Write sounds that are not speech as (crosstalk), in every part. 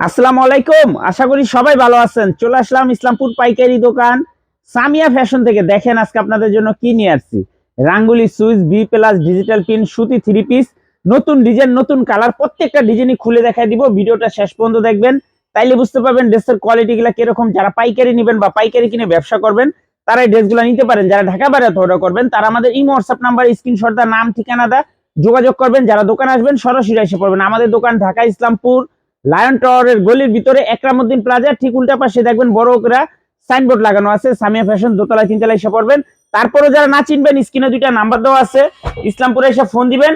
আসসালামু আলাইকুম। আশা করি সবাই ভালো আছেন। চলে আসলাম ইসলামপুর পাইকারি দোকান। সামিয়া ফ্যাশন থেকে দেখেন আজকে আপনাদের জন্য কি নিয়ে আসছি। Rangoli switch, B plus, digital print সুতি থ্রি পিস। নতুন ডিজাইন, নতুন কালার, প্রত্যেকটা ডিজাইনই খুলে দেখাই দিব। ভিডিওটা শেষ পর্যন্ত দেখবেন। তাইলে বুঝতে পারবেন ড্রেসের কোয়ালিটি গুলা কীরকম। যারা পাইকারি নেবেন বা পাইকারি কিনে ব্যবসা করবেন তারা এই ড্রেসগুলো নিতে পারেন। যারা ঢাকা বাইরে অর্ডার করবেন, তারা আমাদের ইমো, হোয়াটসঅ্যাপ নাম্বার, স্ক্রিনশট দা নাম ঠিকানা দা যোগাযোগ করবেন। যারা দোকানে আসবেন, সরাসরি এসে পড়বেন। আমাদের দোকান ঢাকা, ইসলামপুর লায়ন টাওয়ারের গলির ভিতরে একরামুদ্দিন প্লাজা ঠিক উল্টা পাশে দেখবেন বড় করে সাইনবোর্ড লাগানো আছে, সামিয়া ফ্যাশন দোতলা তিনতলা এসে পড়বেন। তারপরে যারা না চিনবেন স্ক্রিনে দুইটা নাম্বার দেওয়া আছে, ইসলামপুরে এসে ফোন দিবেন,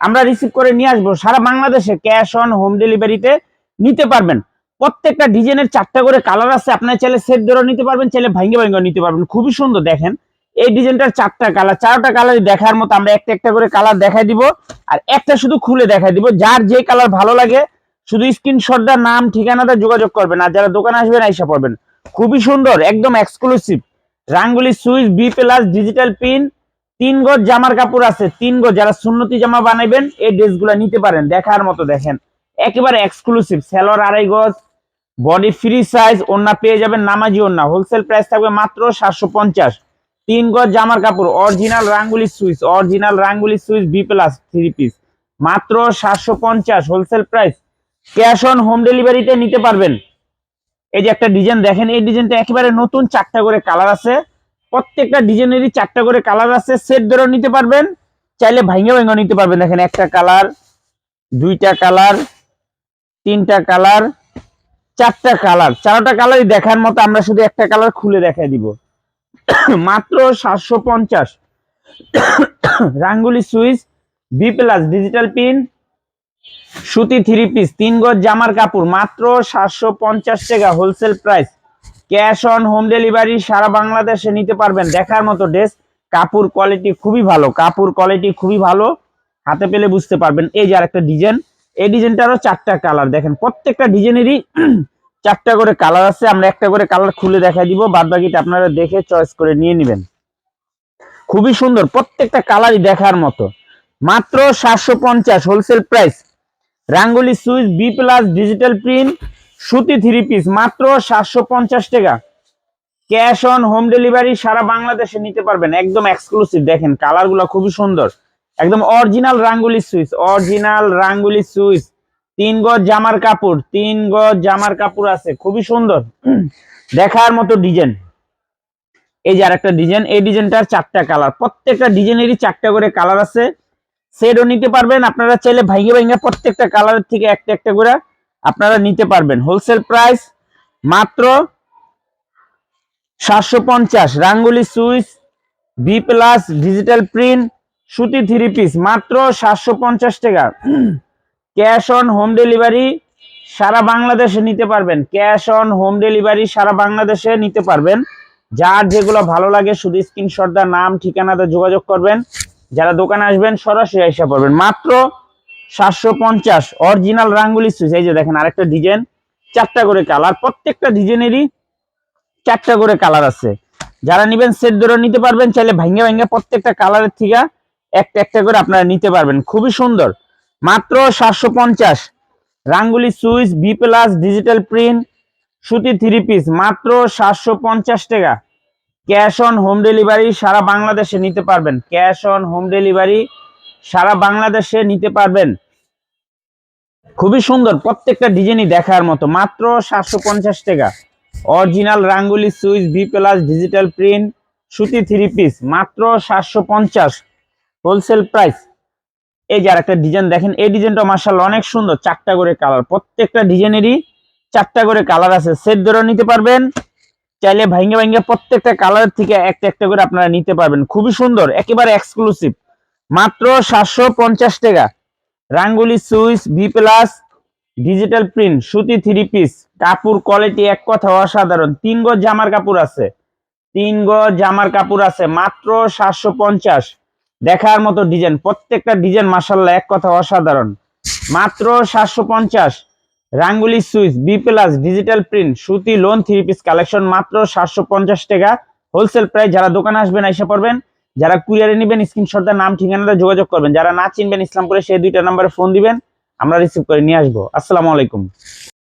আমরা রিসিভ করে নিয়ে আসব। সারা বাংলাদেশে ক্যাশ অন হোম ডেলিভারিতে নিতে পারবেন। প্রত্যেকটা ডিজাইনের চারটা করে কালার আছে, আপনার চাইলে সেট ধরেও নিতে পারবেন, চাইলে ভাঙ্গে ভাঙ্গে নিতে পারবেন। খুবই সুন্দর দেখেন। এই ডিজাইনটার চারটা কালার চারটা কালারই দেখার মতো আমরা একটা একটা করে কালার দেখাই দিব, আর একটা শুধু খুলে দেখাই দিব, যার যে কালার ভালো লাগে শুধু স্ক্রিনশটটা নাম, ঠিকানাটা যোগাযোগ করবেন আর যারা দোকানে আসবেন আইসা পড়বেন। খুবই সুন্দর, একদম exclusive Rangoli switch B plus digital print তিন গজ জামার কাপড় আছে, তিন গজ। যারা সুন্নতি জামা বানাইবেন, এই ড্রেসগুলো নিতে পারেন, দেখার মতো দেখেন। একেবারে এক্সক্লুসিভ সেলর আড়াই গজ বডি ফ্রি সাইজ ওন্না পেয়ে যাবেন নামাজি ওন্না হোলসেল প্রাইস থাকবে মাত্র সাতশো পঞ্চাশ। তিন গজ জামার কাপড় original Rangoli switch original Rangoli switch B plus three piece মাত্র সাতশো পঞ্চাশ wholesale price cash on home ডেলিভারিতে নিতে পারবেন। এই যে একটা ডিজাইন দেখেন, এই ডিজাইনটা একেবারে নতুন, চারটা করে কালার আছে। প্রত্যেকটা ডিজাইনেরই চারটা করে কালার আছে। সেট ধরে নিতে পারবেন, চাইলে ভাঙ্গে ভাঙ্গে নিতে পারবেন। দেখেন, একটা কালার, দুইটা কালার, তিনটা কালার, চারটা কালার। চারটা কালারই দেখার মতো আমরা শুধু একটা কালার খুলে দেখাই দিব। মাত্র সাতশো পঞ্চাশ। Rangoli switch, B plus, digital print সুতি থ্রি পিস তিন গজ জামার কাপড়, মাত্র সাতশো পঞ্চাশ টাকা wholesale price cash on home delivery সারা বাংলাদেশে নিতে পারবেন। দেখার মতো ড্রেস কাপড় কোয়ালিটি খুবই ভালো, কাপড় কোয়ালিটি খুবই ভালো। হাতে পেলে বুঝতে পারবেন। এই যে আরেকটা ডিজাইন এই ডিজাইনটারও চারটা কালার দেখেন, প্রত্যেকটা ডিজাইনেরই (clears throat) চারটা করে কালার আছে। আমরা একটা করে কালার খুলে দেখাই দিব। বাদ বাকিটা আপনারা দেখে চয়েস করে নিয়ে নেবেন। খুবই সুন্দর, প্রত্যেকটা কালারই দেখার মতো। মাত্র সাতশো পঞ্চাশ wholesale price Rangoli switch B plus digital print সুতি থ্রি পিস মাত্র সাতশো পঞ্চাশ টাকা। ক্যাশ অন হোম ডেলিভারি সারা বাংলাদেশে নিতে পারবেন, একদম এক্সক্লুসিভ দেখেন কালারগুলা খুবই সুন্দর। একদম original Rangoli switch original Rangoli switch. তিন গজ জামার কাপড়, তিন গজ জামার কাপড় আছে, খুবই সুন্দর। দেখার মতো ডিজাইন এই যে আরেকটা ডিজাইন এই ডিজাইনটার চারটা কালার প্রত্যেকটা ডিজাইনেরই চারটা করে কালার আছে। সেটও নিতে পারবেন। আপনারা চাইলে ভাইগে ভাইগে প্রত্যেকটা কালারের থেকে একটা একটা করে আপনারা নিতে পারবেন। হোলসেল প্রাইস মাত্র সাতশো পঞ্চাশ। Rangoli switch B plus digital print সুতি থ্রি পিস মাত্র সাতশো পঞ্চাশ টাকা। ক্যাশ অন হোম ডেলিভারি সারা বাংলাদেশে নিতে পারবেন। ক্যাশ অন হোম ডেলিভারি সারা বাংলাদেশে নিতে পারবেন। যার যেগুলো ভালো লাগে শুধু স্ক্রিনশট দা নাম, ঠিকানাতে যোগাযোগ করবেন। যারা দোকানে আসবেন, সরাসরি এসে পড়বেন। মাত্র সাতশো পঞ্চাশ অরিজিনাল রাঙ্গুলি সুইচ। এই যে দেখেন, আরেকটা ডিজাইন চারটা করে কালার প্রত্যেকটা ডিজাইনেরই চারটা করে কালার আছে। যারা নিবেন সেট ধরে নিতে পারবেন, চাইলে ভাঙ্গে ভাঙ্গে প্রত্যেকটা কালারের থেকে একটা একটা করে আপনারা নিতে পারবেন। খুবই সুন্দর। মাত্র সাতশো পঞ্চাশ Rangoli switch B plus digital print সুতি থ্রি পিস মাত্র সাতশো পঞ্চাশ টাকা। ক্যাশ অন হোম ডেলিভারি সারা বাংলাদেশে নিতে পারবেন। ক্যাশ অন হোম ডেলিভারি সারা বাংলাদেশে নিতে পারবেন। খুবই সুন্দর, প্রত্যেকটা ডিজাইনই দেখার মতো। মাত্র সাতশো পঞ্চাশ টাকা। Original Rangoli switch B plus, digital print, সুতি থ্রি পিস। মাত্র সাতশো পঞ্চাশ। Wholesale price. এই যে আর একটা ডিজাইন দেখেন, এই ডিজাইনটা মার্শাল অনেক সুন্দর, চারটা করে কালার। প্রত্যেকটা ডিজাইনেরই চারটা করে কালার আছে। সেট ধরে নিতে পারবেন। চাইলে ভাঙ্গে ভাঙ্গে প্রত্যেকটা কালার থেকে একটা একটা করে আপনারা নিতে পারবেন। খুবই সুন্দর, একেবারে এক্সক্লুসিভ মাত্র সাতশো পঞ্চাশ টাকা। Rangoli switch B plus digital print সুতি থ্রি পিস কাপড় কোয়ালিটি এক কথা অসাধারণ। তিন গজ জামার কাপড় আছে। তিন গজ জামার কাপড় আছে। মাত্র সাতশো পঞ্চাশ। দেখার মতো ডিজাইন প্রত্যেকটা ডিজাইন মাসাল্লাহ এক কথা অসাধারণ। মাত্র সাতশো পঞ্চাশ। Rangoli switch B plus digital print সুতি লোন থ্রি পিস কালেকশন মাত্র সাতশো পঞ্চাশ টাকা। হোলসেল প্রাইস যারা দোকানে আসবেন এসে পড়বেন। যারা কুরিয়ারে নেবেন শর্তার নাম ঠিকানাতে যোগাযোগ করবেন। যারা না চিনবেন, ইসলামপুরে সেই দুইটা নাম্বারে ফোন দিবেন। আমরা রিসিভ করে নিয়ে আসব। আসসালামু আলাইকুম।